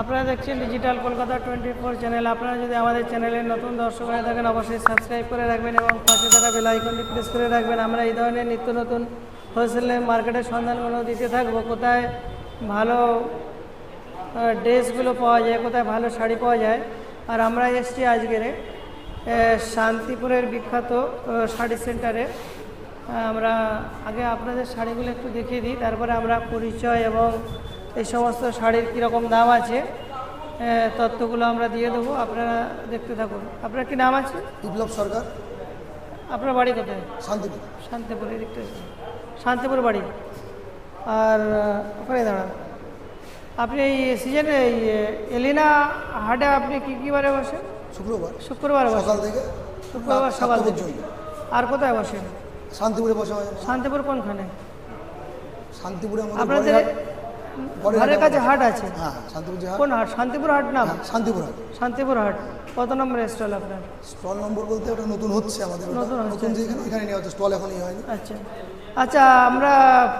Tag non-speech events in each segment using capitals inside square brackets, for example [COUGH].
আপনারা দেখছেন digital Kolkata twenty four channel আপনারা যদি আমাদের চ্যানেলের নতুন দর্শক হয়ে থাকেন, অবশ্যই সাবস্ক্রাইব করে রাখবেন এবং পাশে থাকা বেল আইকনটি প্রেস করে রাখবেন। আমরা এই ধরনের নিত্য নতুন হোলসেল মার্কেটের সন্ধানগুলো দিতে থাকব। কোথায় ভালো ড্রেসগুলো পাওয়া যায়, কোথায় ভালো শাড়ি পাওয়া যায়। আর আমরা এসছি আজকের শান্তিপুরের বিখ্যাত শাড়ি সেন্টারে আমরা আগে আপনাদের শাড়িগুলো একটু দেখিয়ে দিই, তারপরে আমরা পরিচয় এবং এই সমস্ত শাড়ির কীরকম দাম আছে তথ্যগুলো আমরা দিয়ে দেবো। আপনারা দেখতে থাকুন। আপনার কি নাম আছে? বিপ্লব সরকার। আপনার বাড়ি কোথায়? শান্তিপুর। শান্তিপুর এদিকটা শান্তিপুর বাড়ি। আর ওখানে দাঁড়ান। আপনি এই সিজনে এই এলিনা হাটে আপনি কী কী বারে বসেন? শুক্রবার। শুক্রবার সকাল থেকে শুক্রবার সকাল থেকে। আর কোথায় বসেন? শান্তিপুরে বসে শান্তিপুর কোনখানে? শান্তিপুরে আপনাদের ঘরের কাছে হাট আছে। হ্যাঁ শান্তিপুর কোন হাট? শান্তিপুর হাট নাম? হ্যাঁ, শান্তিপুর হাট। শান্তিপুর হাট। কত নম্বর স্টল আপনার? স্টল নম্বর বলতে ওটা নতুন হচ্ছে আমাদের নতুন নতুন যেখানে এখানে নেওয়া হচ্ছে স্টল এখনই হয়নি। আচ্ছা। আচ্ছা আমরা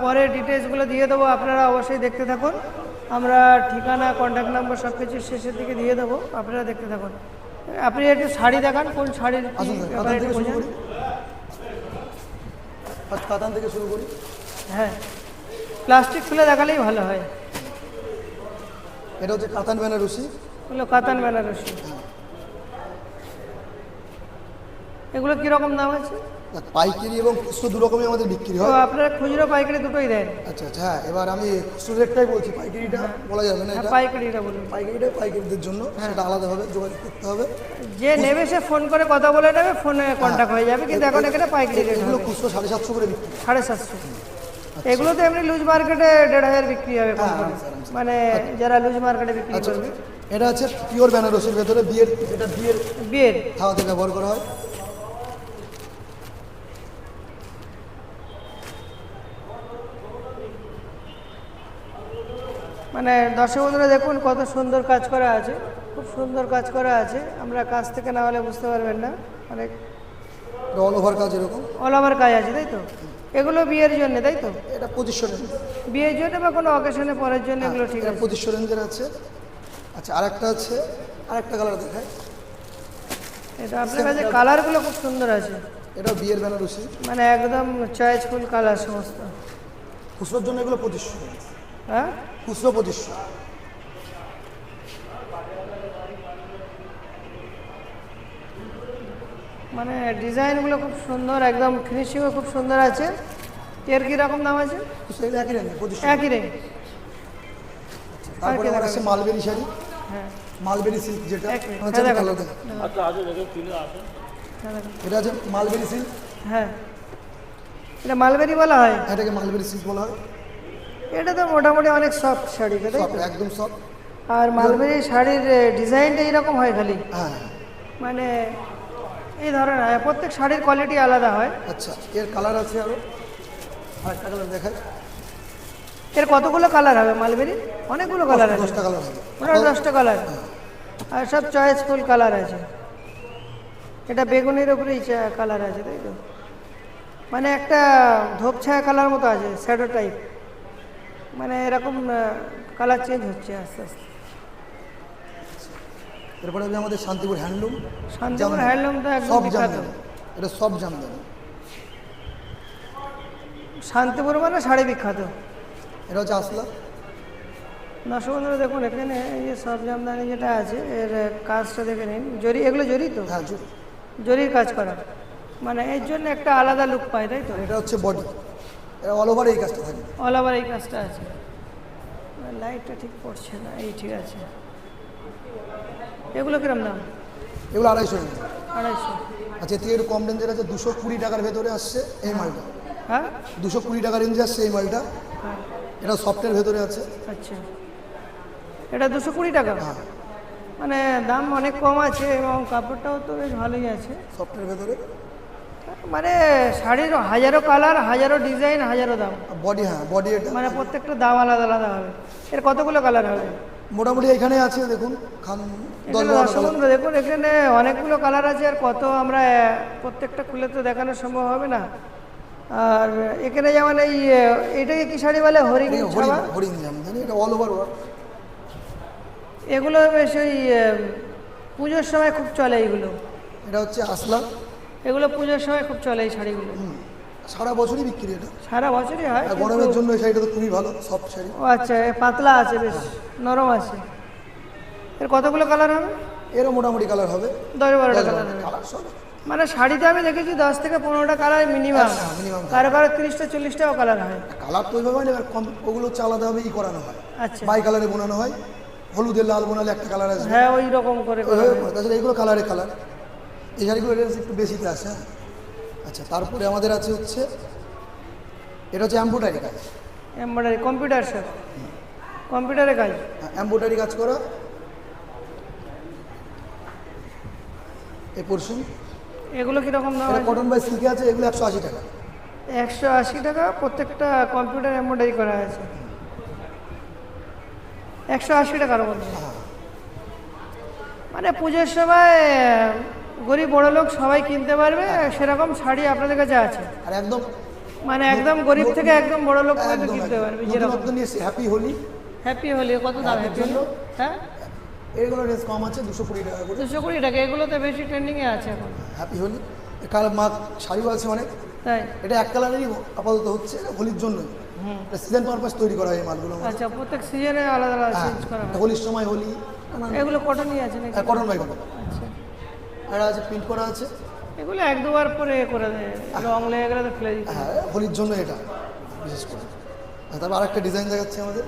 পরে ডিটেলসগুলো দিয়ে দেবো আপনারা অবশ্যই দেখতে থাকুন। আমরা ঠিকানা কন্ট্যাক্ট নাম্বার সব কিছু শেষের দিকে দিয়ে দেবো আপনারা দেখতে থাকুন। আপনি একটু শাড়ি দেখান কোন শাড়ির কাতান থেকে শুরু করি। হ্যাঁ। প্লাস্টিক খুলে দেখালেই ভালো হয়। এটা হচ্ছে কাতান বেনারসি। ওগুলো কাতান বেনারসি। এগুলো কীরকম দাম আছে? পাইকারি এবং খুচরো দু রকমই আমাদের বিক্রি হয়। আপনারা খুচরো পাইকারি দুটোই দেন? আচ্ছা আচ্ছা হ্যাঁ এবার আমি খুচরো রেটটাই বলছি পাইকারিটা বলা যাবে না হ্যাঁ এটা। পাইকারিটা বলুন। পাইকারিটা পাইকারিদের জন্য সেটা আলাদাভাবে যোগাযোগ করতে হবে। যে নেবে সে ফোন করে কথা বলে নেবে ফোনে কন্ট্যাক্ট হয়ে। যাবে কিন্তু এখন এখানে পাইকারি রেট এগুলো খুচরো সাড়ে সাতশো করে বিক্রি। সাড়ে সাতশো। এগুলো তো এমনি লুজ মার্কেটে দেড় হাজার বিক্রি হবে কম করে। মানে যারা লুজ মার্কেটে বিক্রি আচ্ছা করবে। এটা হচ্ছে পিওর বেনারসির ভেতরে বিয়ের যেটা বিয়ের বিয়ের। খাওয়াতে ব্যবহার করা হয়। মানে দর্শক বন্ধুরা দেখুন কত সুন্দর কাজ করা আছে। খুব সুন্দর কাজ করা আছে। আমরা কাজ থেকে না হলে বুঝতে পারবেন না। অনেক এটা অল ওভার কাজ এরকম। অল ওভার কাজ আছে তাই তো? এগুলো বিয়ের জন্য তাই তো? এটা পঁচিশশো বিয়ের জন্য বা কোনো অকেশনে পরের জন্য এগুলো ঠিক এটা আছে? রেঞ্জের আছে। আচ্ছা আরেকটা আছে। আরেকটা কালার দেখায় এটা আপনার কাছে কালারগুলো খুব সুন্দর আছে। এটাও বিয়ের বেনারসি। মানে একদম চয়েসফুল কালার সমস্ত। খুচরোর জন্য এগুলো পঁচিশশো হ্যাঁ? খুচরো পঁচিশশো মানে ডিজাইনগুলো খুব সুন্দর একদম ফিনিশিংও খুব সুন্দর আছে। এর কীরকম দাম আছে? এগুলো একই রেঞ্জে একই রেঞ্জ তারপরে আর আমার কি আছে? মালবেরি শাড়ি। হ্যাঁ। মালবেরি সিল্ক যেটা হ্যাঁ, দেখা। হ্যাঁ। এটা আছে মালবেরি সিল্ক হ্যাঁ। এটা মালবেরি বলা হয়? এটাকে মালবেরি সিল্ক বলা হয়। এটা তো মোটামুটি অনেক সফট শাড়ি তাই একদম সব আর মালবেরি শাড়ির ডিজাইনটা এইরকম হয় খালি? হ্যাঁ। মানে এই ধরনের হয়। প্রত্যেক শাড়ির কোয়ালিটি আলাদা হয়। আচ্ছা এর কালার আছে আরও আরেকটা কালার দেখায় এর কতগুলো কালার হবে মালবেরি? অনেকগুলো কালার আছে। দশটা কালার হবে। ওটা দশটা কালার আর সব চয়েসফুল কালার আছে। এটা বেগুনের উপরেই কালার আছে তাই তো? মানে একটা ধোপছায়া কালার মতো আছে শ্যাডো টাইপ মানে এরকম কালার চেঞ্জ হচ্ছে আস্তে আস্তে। এরপরে হবে আমাদের শান্তিপুর হ্যান্ডলুম। শান্তিপুর হ্যান্ডলুম তো একদম সব জামদানি। এটা সব জামদানি। শান্তিপুর মানে শাড়ি বিখ্যাত। এটা হচ্ছে আসলা। দর্শক বন্ধুরা দেখুন এখানে এই যে সব জামদানি যেটা আছে এর কাজটা দেখে নিন। জরি এগুলো জরি তো? হ্যাঁ জরির কাজ করা। মানে এর জন্য একটা আলাদা লুক পায় তাই তো? এটা হচ্ছে বডি এটা অল ওভার এই কাজটা থাকে। অল ওভার এই কাজটা আছে। লাইটটা ঠিক পড়ছে না। এই ঠিক আছে। এগুলো কিরম দাম? এগুলো আড়াইশো। আড়াইশো। আচ্ছা এর থেকে একটু কম রেঞ্জের আছে দুশো কুড়ি টাকার ভেতরে আসছে এই মালটা। হ্যাঁ? দুশো কুড়ি টাকা রেঞ্জে আসছে এই মালটা। হ্যাঁ। এটা সফটের ভেতরে আছে। আচ্ছা। এটা দুশো কুড়ি টাকা? হ্যাঁ। মানে দাম অনেক কম আছে এবং কাপড়টাও তো বেশ ভালোই আছে। সফটের ভেতরে। মানে শাড়ির হাজারো কালার হাজারো ডিজাইন হাজারো দাম। বডি হ্যাঁ বডি মানে প্রত্যেকটা দাম আলাদা আলাদা হবে। এর কতগুলো কালার হবে? মোটামুটি এখানে আছে দেখুন খান দেখুন এখানে অনেকগুলো কালার আছে আর কত আমরা প্রত্যেকটা খুলে তো দেখানো সম্ভব হবে না। আর এখানে যেমন এই এটাকে কি শাড়ি বলে? হরিণ হরিণ ছাওয়া? জামদানি এটা অল ওভার এগুলো বেশ ওই পুজোর সময় খুব চলে এইগুলো এটা হচ্ছে আসলা। এগুলো পুজোর সময় খুব চলে এই শাড়িগুলো। সারা বছরই বিক্রি এটা। সারা বছরই হয় গরমের জন্য এই শাড়িটা তো খুবই ভালো সফট শাড়ি। ও আচ্ছা পাতলা আছে বেশ নরম আছে। এর কতগুলো কালার হবে? এরও মোটামুটি কালার হবে। দশ বারোটা কালার কালার সব। মানে শাড়িতে আমি দেখেছি দশ থেকে পনেরোটা কালার মিনিমাম হ্যাঁ। কারও কারও তিরিশটা চল্লিশটাও কালার হয়। কালার তো ওইভাবে হয় না এবার কম ওগুলো হচ্ছে আলাদাভাবে ই করানো হয়। আচ্ছা। বাই কালারে বোনানো হয় হলুদের লাল বোনালে একটা কালার আসবে। হ্যাঁ ওই রকম করে। তাছাড়া এগুলো কালারে কালার। এই শাড়িগুলো একটু বেশিতে আসে হ্যাঁ। আচ্ছা তারপরে আমাদের আছে হচ্ছে এটা হচ্ছে এম্ব্রয়ডারি কাজ। এমব্রয়ডারি কম্পিউটার স্যার কম্পিউটারে কাজ। এম্ব্রয়ডারি কাজ করা। এই পোর্শন এগুলো কীরকম দাম কটন বাই সিল্কে আছে এগুলো একশো আশি টাকা। একশো আশি টাকা প্রত্যেকটা কম্পিউটার এমব্রয়ডারি করা আছে। একশো আশি টাকার মধ্যে। মানে পুজোর সময় গরিব বড় লোক সবাই কিনতে পারবে সেরকম শাড়ি আপনাদের কাছে আছে? আর একদম মানে একদম গরিব থেকে একদম বড় লোক পর্যন্ত কিনতে পারবে যেরকম। নতুনত্ব নিয়ে হ্যাপি হোলি হ্যাপি হোলি কত দাম হ্যাপি হলি হ্যাঁ? এগুলো রেঞ্জ কম আছে দুশো কুড়ি টাকা করে। দুশো কুড়ি টাকা এগুলোতে বেশি ট্রেন্ডিংয়ে আছে এখন। হ্যাপি হোলি কালার মাক শাড়িও আছে অনেক। তাই? এটা এক কালারেরই আপাতত হচ্ছে হোলির জন্যই এটা সিজন পারপাস তৈরি করা হয় এই মালগুলো আচ্ছা প্রত্যেক সিজনে আলাদা আলাদা হ্যাঁ চেঞ্জ করা হয়। হোলির সময় হোলি। এগুলো কটনই আছে নাকি? কটন বাই কটন আচ্ছা আছে প্রিন্ট করা আছে। এগুলো এক দুবার পরে করে দেয়। রং লেগে গেলে তো ফেলে দিতে হ্যাঁ হোলির জন্য এটা বিশেষ করে। তারপর আরেকটা ডিজাইন দেখাচ্ছে আমাদের।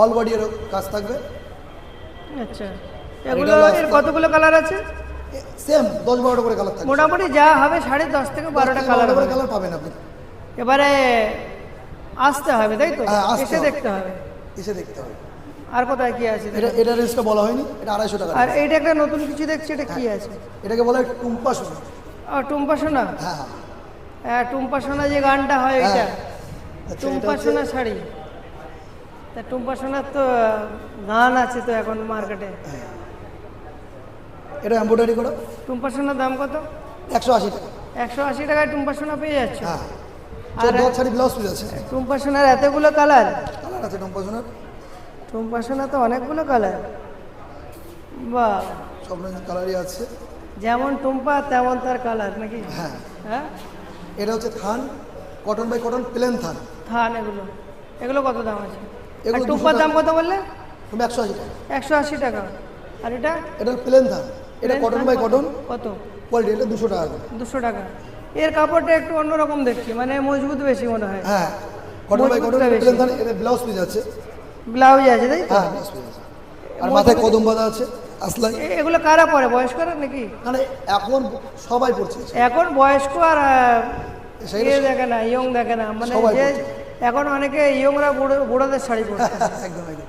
অল বডি এর কাজ থাকবে। আচ্ছা। এগুলো এর কতগুলো কালার আছে? সেম দশ বারোটা করে কালার থাকবে। মোটামুটি যা হবে সাড়ে দশ থেকে বারোটা কালার কালার পাবেন আপনি। এবারে আসতে হবে তাই তো? হ্যাঁ, এসে দেখতে হবে। এসে দেখতে হবে। আর কোথায় কি আছে? এটা এটা রেঞ্জটা বলা হয়নি এটা আড়াইশো টাকা আর এইটা একটা নতুন কিছু দেখছি এটা কি আছে? এটাকে বলা হয় টুম্পা সোনা। টুম্পা সোনা? হ্যাঁ। হ্যাঁ হ্যাঁ টুম্পা সোনা যে গানটা হয় এটা হ্যাঁ। আচ্ছা, টুম্পা সোনা শাড়ি। তা টুম্পা সোনার তো গান আছে তো এখন মার্কেটে। এটা এম্ব্রয়ডারি করা। টুম্পা সোনার দাম কত? একশো আশি টাকা। একশো আশি টাকায় টুম্পা সোনা পেয়ে যাচ্ছে? হ্যাঁ। আর শাড়ি ব্লাউজ পিস আছে। টুম্পা সোনার এতগুলো কালার কালার আছে টুম্পা সোনার। তো অনেকগুলো কালার বাহ। সব রকম কালারই আছে। যেমন টুম্পা তেমন তার কালার নাকি? হ্যাঁ। হ্যাঁ? এটা হচ্ছে থান কটন বাই কটন প্লেন থান। থান এগুলো। এগুলো কত দাম আছে? এগুলো টুম্পার দাম কত বললে? তুমি একশো আশি টাকা। একশো আশি টাকা। আর এটা? এটা প্লেন থান। এটা কটন বাই কটন কত? কোয়ালিটি এটা দুশো টাকা। দুশো টাকা। এর কাপড়টা একটু অন্যরকম দেখছি মানে মজবুত বেশি মনে হয়। হ্যাঁ কটন বাই কটন এটা ব্লাউজ পিস আছে। ব্লাউজ আছে তাই হ্যাঁ ব্লাউজ পিস আছে। আর মাথায় কদম বাঁধা আছে আসলাই। এগুলো কারা পরে বয়স্করা নাকি? মানে এখন সবাই পড়ছে এখন বয়স্ক আর ইয়ে দেখে না ইয়ং দেখে না মানে যে এখন অনেকে ইয়ংরা বুড়ো বুড়োদের শাড়ি পরছে। [LAUGHS] একদম একদম।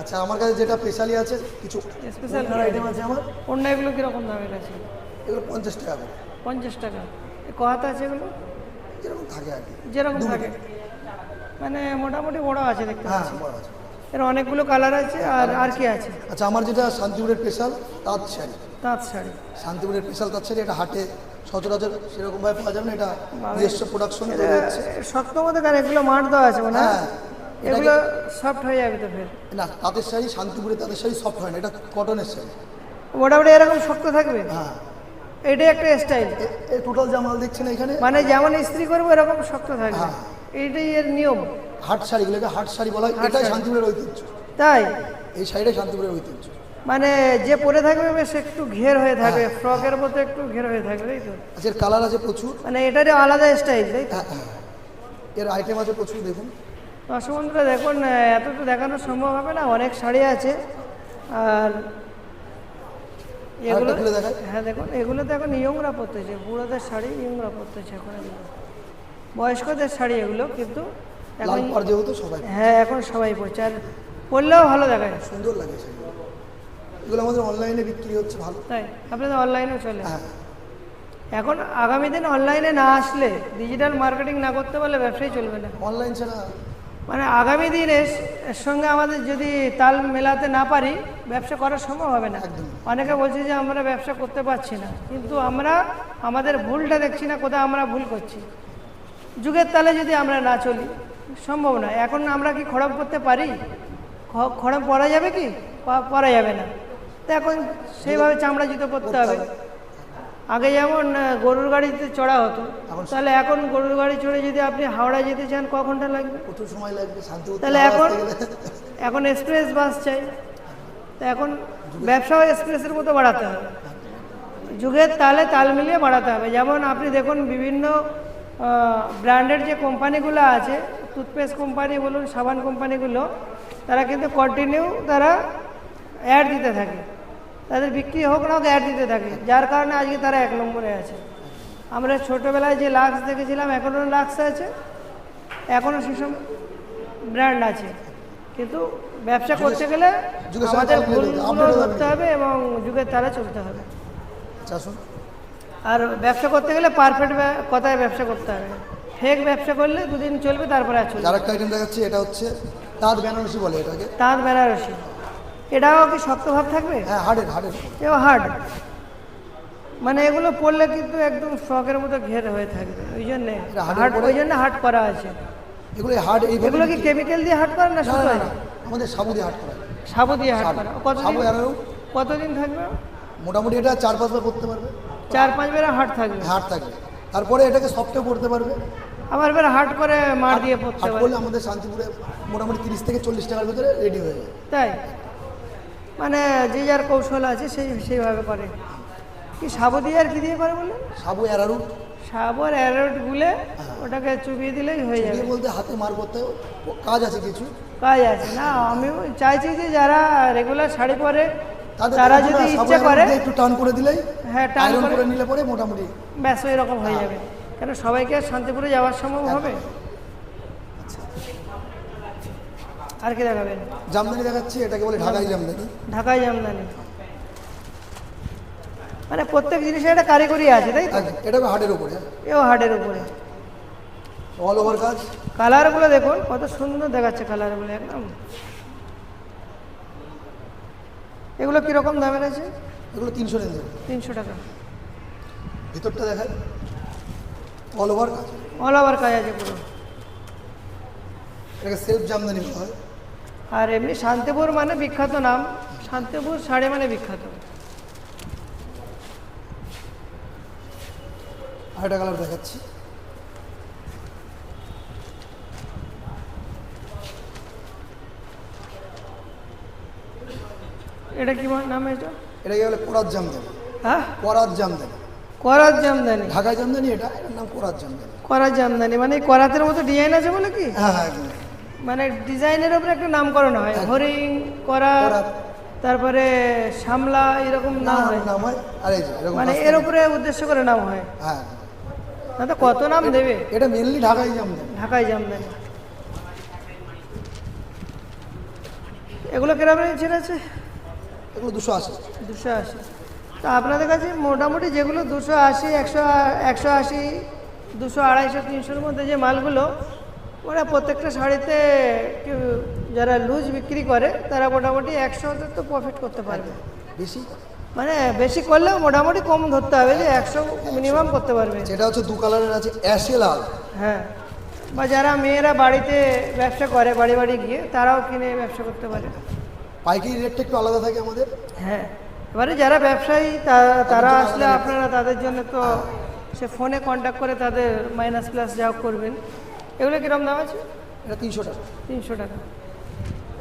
আচ্ছা আমার কাছে যেটা স্পেশালি আছে কিছু স্পেশাল আইটেম আছে আমার? অন্য এগুলো কীরকম দামের আছে? এগুলো পঞ্চাশ টাকা পঞ্চাশ টাকা। কত আছে এগুলো? যেরকম থাকে আর কি। যেরকম থাকে। মানে মোটামুটি বড় আছে দেখতে হ্যাঁ বড় আছে। এর অনেকগুলো কালার আছে আর আর কি আছে? আচ্ছা আমার যেটা শান্তিপুরের স্পেশাল তাঁত শাড়ি। তাঁত শাড়ি। শান্তিপুরের স্পেশাল তাঁত শাড়ি এটা হাটে সচরাচর সেরকমভাবে পাওয়া যাবে না এটা নিজস্ব প্রোডাকশনে তৈরি হচ্ছে। শক্ত মতো কারণ এগুলো মার দেওয়া আছে মানে হ্যাঁ, এগুলো সফট হয়ে যাবে তো ফের। না তাঁতের শাড়ি শান্তিপুরের তাঁতের শাড়ি সফট হয় না এটা কটনের শাড়ি। মোটামুটি এরকম শক্ত থাকবে? হ্যাঁ। এটাই একটা স্টাইল এই টোটাল যা মাল দেখছেন এখানে? মানে যেমন ইস্ত্রি করব এরকম শক্ত থাকবে। হ্যাঁ। এইটাই এর নিয়ম। হাট শাড়িগুলোকে হাট শাড়ি বলা হয়। এটাই। শান্তিপুরের ঐতিহ্য। তাই? এই শাড়িটাই শান্তিপুরের ঐতিহ্য। মানে যে পরে থাকবে বেশ একটু ঘের হয়ে থাকবে। ফ্রকের মতো একটু ঘের হয়ে থাকবে তাই তো? আচ্ছা কালার আছে প্রচুর। মানে এটারই আলাদা স্টাইল তাই হ্যাঁ হ্যাঁ। এর আইটেম আছে প্রচুর দেখুন। দর্শক বন্ধুরা দেখুন এত তো দেখানো সম্ভব হবে না। অনেক শাড়ি আছে। আর এগুলো হ্যাঁ দেখুন এগুলো তো এখন ইয়ংরা পরতেছে বুড়োদের শাড়ি ইয়ংরা পরতেছে এখন এগুলো। বয়স্কদের শাড়ি এগুলো কিন্তু লাল এখন যেহেতু সবাই হ্যাঁ এখন সবাই পরছে আর পরলেও ভালো দেখায় সুন্দর লাগে এগুলো আমাদের অনলাইনে বিক্রি হচ্ছে ভালো। তাই আপনাদের অনলাইনেও চলে। হ্যাঁ। এখন আগামী দিন অনলাইনে না আসলে ডিজিটাল মার্কেটিং না করতে পারলে ব্যবসাই চলবে না। অনলাইন ছাড়া মানে আগামী দিনে এর সঙ্গে আমাদের যদি তাল মেলাতে না পারি ব্যবসা করা সম্ভব হবে না। অনেকে বলছে যে আমরা ব্যবসা করতে পারছি না। কিন্তু আমরা আমাদের ভুলটা দেখছি না কোথায় আমরা ভুল করছি। যুগের তালে যদি আমরা না চলি সম্ভব নয়। এখন আমরা কি খড়ম করতে পারি? খড়ম পরা যাবে কি? পরা যাবে না। তো এখন সেইভাবে চামড়া জুতো পরতে হবে। আগে যেমন গরুর গাড়িতে চড়া হতো তাহলে এখন গরুর গাড়ি চড়ে যদি আপনি হাওড়া যেতে চান ক ঘণ্টা লাগবে? প্রচুর সময় লাগবে তাহলে এখন এখন এক্সপ্রেস বাস চাই। তো এখন ব্যবসাও এক্সপ্রেসের মতো বাড়াতে হবে। যুগের তালে তাল মিলিয়ে বাড়াতে হবে। যেমন আপনি দেখুন বিভিন্ন ব্র্যান্ডের যে কোম্পানিগুলো আছে টুথপেস্ট কোম্পানি বলুন সাবান কোম্পানিগুলো তারা কিন্তু কন্টিনিউ তারা অ্যাড দিতে থাকে। তাদের বিক্রি হোক না হোক অ্যাড দিতে থাকে। যার কারণে আজকে তারা এক নম্বরে আছে। আমরা ছোটোবেলায় যে লাক্স দেখেছিলাম এখনও লাক্স আছে। এখনও সেসব ব্র্যান্ড আছে। কিন্তু ব্যবসা করতে গেলে আমাদের ভুলগুলো ধরতে হবে এবং যুগের তারা চলতে হবে। আচ্ছা আর ব্যবসা করতে গেলে পারফেক্ট কথায় ব্যবসা করতে হবে। ফেক ব্যবসা করলে দুদিন চলবে তারপরে আর চলবে আইটেম দেখাচ্ছি এটা হচ্ছে তাঁত বেনারসি বলে এটাকে। তাঁত বেনারসি। এটাও কি শক্ত ভাব থাকবে? হ্যাঁ হার্ডের হার্ডের এও হার্ড মানে এগুলো পড়লে কিন্তু একদম শখের মতো ঘের হয়ে থাকবে ওই জন্যে হার্ড ওই জন্য হার্ড করা আছে। এগুলো হার্ড এগুলো কি কেমিক্যাল দিয়ে হার্ড করে না না, আমাদের সাবু দিয়ে হাট করা। সাবু দিয়ে হার্ড করা। কতদিন কতদিন থাকবে? মোটামুটি এটা চার পাঁচবার করতে পারবে। চার পাঁচ বেলা হার্ড থাকবে। হাট থাকবে। তারপরে এটাকে সফটও করতে পারবে। আবার এবার হার্ড করে মার দিয়ে পড়তে হাট পারে করলে আমাদের শান্তিপুরে মোটামুটি তিরিশ থেকে চল্লিশ টাকার ভিতরে রেডি হয়ে যায়। তাই? মানে যে যার কৌশল আছে সেই সেইভাবে করে। কি সাবু দিয়ে আর কি দিয়ে করে বললেন সাবু অ্যারারুট? সাবর অ্যারারুট গুলে ওটাকে চুবিয়ে দিলেই হয়ে যাবে। বলতে হাতে মার করতে কাজ আছে কিছু? কাজ আছে। না আমি চাইছি যে যারা রেগুলার শাড়ি পরে তারা যদি ইচ্ছে করে একটু টান করে দিলেই হ্যাঁ টান করে নিলে পরে মোটামুটি। ব্যাস ওই রকম হয়ে। যাবে। কেন সবাইকে আর শান্তিপুরে যাওয়ার সম্ভব হবে? আর কি দেখাবেন? জামদানি দেখাচ্ছি এটাকে বলে ঢাকাই জামদানি। ঢাকায় জামদানি। মানে প্রত্যেক জিনিসে একটা কারিগরি আছে তাই তো? এটা হাটের উপরে। এও হার্ডের উপরে। অল ওভার কাজ। কালারগুলো দেখুন কত সুন্দর দেখাচ্ছে কালারগুলো একদম। এগুলো কীরকম দামের আছে? এগুলো তিনশো রেঞ্জের। তিনশো টাকা। ভিতরটা দেখায় অল ওভার কাজ। অল ওভার কাজ আছে পুরো। এটাকে সেলফ জামদানি বলা হয়। আর এমনি শান্তিপুর মানে বিখ্যাত নাম। শান্তিপুর শাড়ি মানে বিখ্যাত। আর একটা কালার দেখাচ্ছি। এটা কি নাম এটা? এটাকে বলে কোরাত জামদানি? হ্যাঁ? কোরাত জামদানি। করাত জামদানি। ঢাকায় জামদানি এটা? এটার নাম কোরাত জামদানি। করাত জামদানি মানে করাতের মতো ডিজাইন আছে বলে কি? হ্যাঁ হ্যাঁ মানে ডিজাইনের উপরে একটা নামকরণ হয়। করাত করাত। তারপরে শামলা এরকম নাম হয়। নাম হয়। আর এই মানে এর উপরে উদ্দেশ্য করে নাম হয়। হ্যাঁ। না তো কত নাম দেবে? এটা মেনলি ঢাকাই জামদানি। ঢাকায় জামদানি। এগুলো কীরকম রেঞ্জের আছে? এগুলো দুশো আশি। দুশো আশি। তা আপনাদের কাছে মোটামুটি যেগুলো দুশো আশি একশো একশো আশি দুশো আড়াইশো তিনশোর মধ্যে যে মালগুলো ওরা প্রত্যেকটা শাড়িতে যারা লুজ বিক্রি করে তারা মোটামুটি একশো তো প্রফিট করতে পারবে। বেশি? মানে বেশি করলেও মোটামুটি কম ধরতে হবে যে একশো মিনিমাম করতে পারবে। যেটা হচ্ছে দু কালারের আছে অ্যাশে লাল। হ্যাঁ বা যারা মেয়েরা বাড়িতে ব্যবসা করে বাড়ি বাড়ি গিয়ে তারাও কিনে ব্যবসা করতে পারে। পাইকারি রেটটা একটু আলাদা থাকে আমাদের? হ্যাঁ এবারে যারা ব্যবসায়ী তারা আসলে আপনারা তাদের জন্য তো সে ফোনে কন্ট্যাক্ট করে তাদের মাইনাস প্লাস যা করবেন। এগুলো কিরম দাম আছে? এটা তিনশো টাকা। তিনশো টাকা।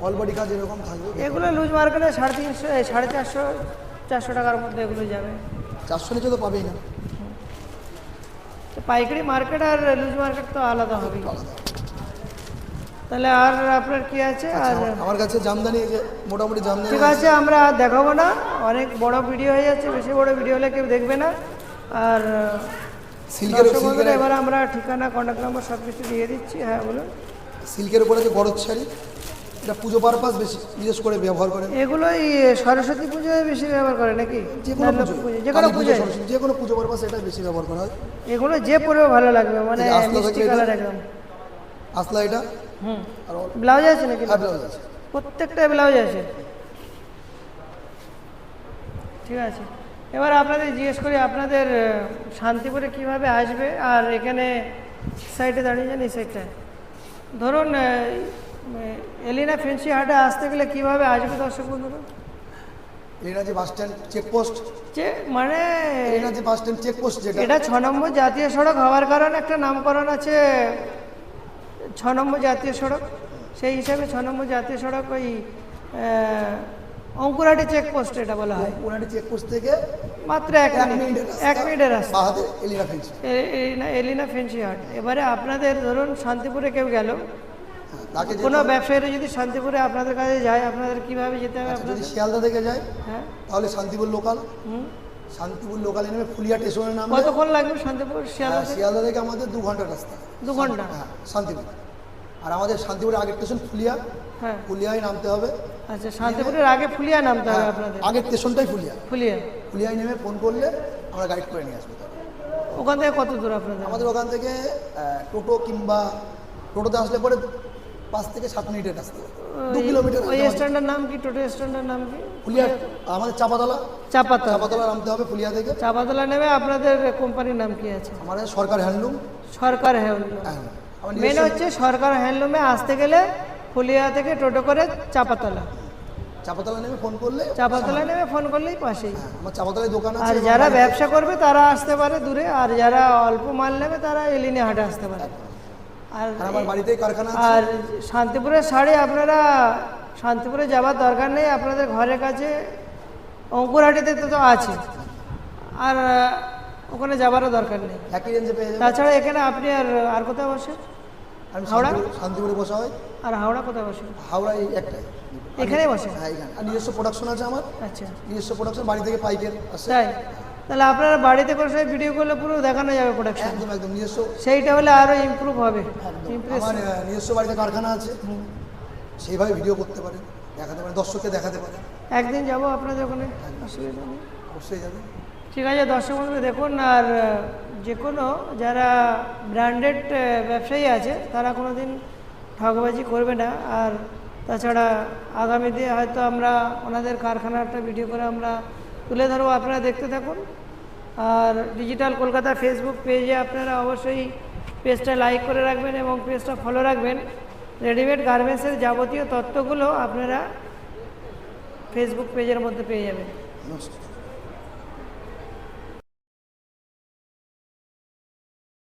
অল বডি কাজ এরকম থাকবে। এগুলো লুজ মার্কেটে সাড়ে তিনশো সাড়ে চারশো চারশো টাকার মধ্যে এগুলো যাবে। চারশো নিচে তো পাবেই না। পাইকারি মার্কেট আর লুজ মার্কেট তো আলাদা আলাদা। তাহলে আর আপনার কি আছে? আর আচ্ছা, আমার কাছে জামদানি যে মোটামুটি জামদানি ঠিক আছে আমরা আর দেখাবো না। অনেক বড় ভিডিও হয়ে যাচ্ছে বেশি বড় ভিডিও হলে কেউ দেখবে না। আর সিল্কের এবার আমরা ঠিকানা কন্ট্যাক্ট নাম্বার সব কিছু দিয়ে দিচ্ছি হ্যাঁ বলুন। সিল্কের উপরে যে গরজ শাড়ি এটা পুজো পারপাস বেশি বিশেষ করে ব্যবহার করে এগুলোই সরস্বতী পুজোয় বেশি ব্যবহার করে নাকি? যে কোনো পুজো। যে কোনো পুজো যে কোনো পুজো পারপাস এটা বেশি ব্যবহার করা হয়। এগুলো যে পরেও ভালো লাগবে মানে মিষ্টি কালার একদম। আসলা এটা? হুম। ব্লাউজ আছে নাকি? আর ব্লাউজ আছে। প্রত্যেকটা ব্লাউজ আছে। ঠিক আছে। এবার আপনাদের জিজ্ঞেস করি আপনাদের শান্তিপুরে কীভাবে আসবে? আর এখানে সাইডে দাঁড়িয়ে যান এই সাইডটায় ধরুন এলিনা ফেন্সি হাটে আসতে গেলে কীভাবে আসবে দর্শক বন্ধুরা? এলিনাজি বাস স্ট্যান্ড চেকপোস্ট যে মানে বাস স্ট্যান্ড চেকপোস্ট যেটা। এটা ছ নম্বর জাতীয় সড়ক হওয়ার কারণে একটা নামকরণ আছে ছ নম্বর জাতীয় সড়ক। সেই হিসাবে ছ নম্বর জাতীয় সড়ক ওই অঙ্কুরহাটি চেকপোস্ট এটা বলা হয়। পুরানি চেকপোস্ট থেকে মাত্র এক মিনিট এক মিনিটের রাস্তা। এলিনা ফেন্সি এলিনা এলিনা ফেন্সি হাট এবারে আপনাদের ধরুন শান্তিপুরে কেউ গেল। হ্যাঁ, কোনো ব্যবসায়ীরা যদি শান্তিপুরে আপনাদের কাছে যায় আপনাদের কীভাবে যেতে হবে আচ্ছা, যদি শিয়ালদা থেকে যায় হ্যাঁ। তাহলে শান্তিপুর লোকাল হুম। শান্তিপুর লোকালে নেমে ফুলিয়া স্টেশনে নামবে কতক্ষণ লাগবে শান্তিপুর শিয়ালদা হ্যাঁ, শিয়ালদা থেকে আমাদের দু ঘণ্টার রাস্তা। দু ঘণ্টা। হ্যাঁ শান্তিপুর। আর আমাদের শান্তিপুরের আগের স্টেশন ফুলিয়া। হ্যাঁ। ফুলিয়ায় নামতে হবে। আচ্ছা শান্তিপুরের আগে ফুলিয়া নামতে হবে হ্যাঁ, আপনাদের। আগের স্টেশনটাই ফুলিয়া। ফুলিয়া? ফুলিয়ায় নেমে ফোন করলে আমরা গাইড করে নিয়ে আসব ওখান থেকে কত দূর আপনাদের? আমাদের ওখান থেকে টোটো কিংবা টোটোতে আসলে পরে পাঁচ থেকে সাত মিনিটের রাস্তা। দু কিলোমিটার ওই স্ট্যান্ডের নাম কি? টোটো স্ট্যান্ডের নাম কি? ফুলিয়া আমাদের চাপাতলা। চাপাতলা। চাপাতলা নামতে হবে ফুলিয়া থেকে। চাপাতলা নেমে আপনাদের কোম্পানির নাম কি আছে? আমাদের সরকার হ্যান্ডলুম। সরকার হ্যান্ডলুম। হ্যাঁ, মেন হচ্ছে সরকার হ্যান্ডলুমে আসতে গেলে ফুলিয়া থেকে টোটো করে চাপাতলা। চাপাতলা নেমে ফোন করলে চাপাতলা নেমে ফোন করলেই পাশেই। হ্যাঁ, আমার চাপাতলায় দোকান আছে আর যারা ব্যবসা করবে তারা আসতে পারে দূরে আর যারা অল্প মাল নেবে তারা এলিনে হাটে আসতে পারে। আর আমার বাড়িতেই কারখানা আছে। আর শান্তিপুরের শাড়ি আপনারা শান্তিপুরে যাওয়ার দরকার নেই আপনাদের ঘরের কাছে অঙ্কুরহাটিতে তো আছে। আর ওখানে যাবারও দরকার নেই। একই রেঞ্জে পেয়ে তাছাড়া এখানে আপনি আর আর কোথায় বসেন হাওড়া? শান্তিপুরে- শান্তিপুরে বসা হয়। আর হাওড়া কোথায় বসেন হাওড়া এই একটাই। হ্যাঁ এখানে। আর নিজস্ব প্রোডাকশন আছে আমার। আচ্ছা। নিজস্ব প্রোডাকশন বাড়ি থেকে পাইকের আসে তাই? তাহলে আপনারা বাড়িতে করে সব ভিডিও করলে পুরো দেখানো যাবে প্রোডাকশন একদম একদম নিজস্ব সেইটা হলে আরও ইমপ্রুভ হবে। আমার নিজস্ব বাড়িতে কারখানা আছে। সেইভাবে ভিডিও করতে পারেন দেখাতে পারেন দর্শককে দেখাতে পারেন। একদিন যাব আপনাদের ওখানে। অসুবিধা নেই। অবশ্যই যাবে। ঠিক আছে দর্শক বন্ধু দেখুন আর যে কোনো যারা ব্র্যান্ডেড ব্যবসায়ী আছে তারা কোনো দিন ঠকবাজি করবে না। আর তাছাড়া আগামী দিয়ে হয়তো আমরা ওনাদের কারখানাটা ভিডিও করে আমরা তুলে ধরবো, আপনারা দেখতে থাকুন। আর ডিজিটাল কলকাতা ফেসবুক পেজে আপনারা অবশ্যই পেজটা লাইক করে রাখবেন এবং পেজটা ফলো রাখবেন। রেডিমেড গার্মেন্টসের যাবতীয় তথ্যগুলো আপনারা ফেসবুক পেজের মধ্যে পেয়ে যাবেন।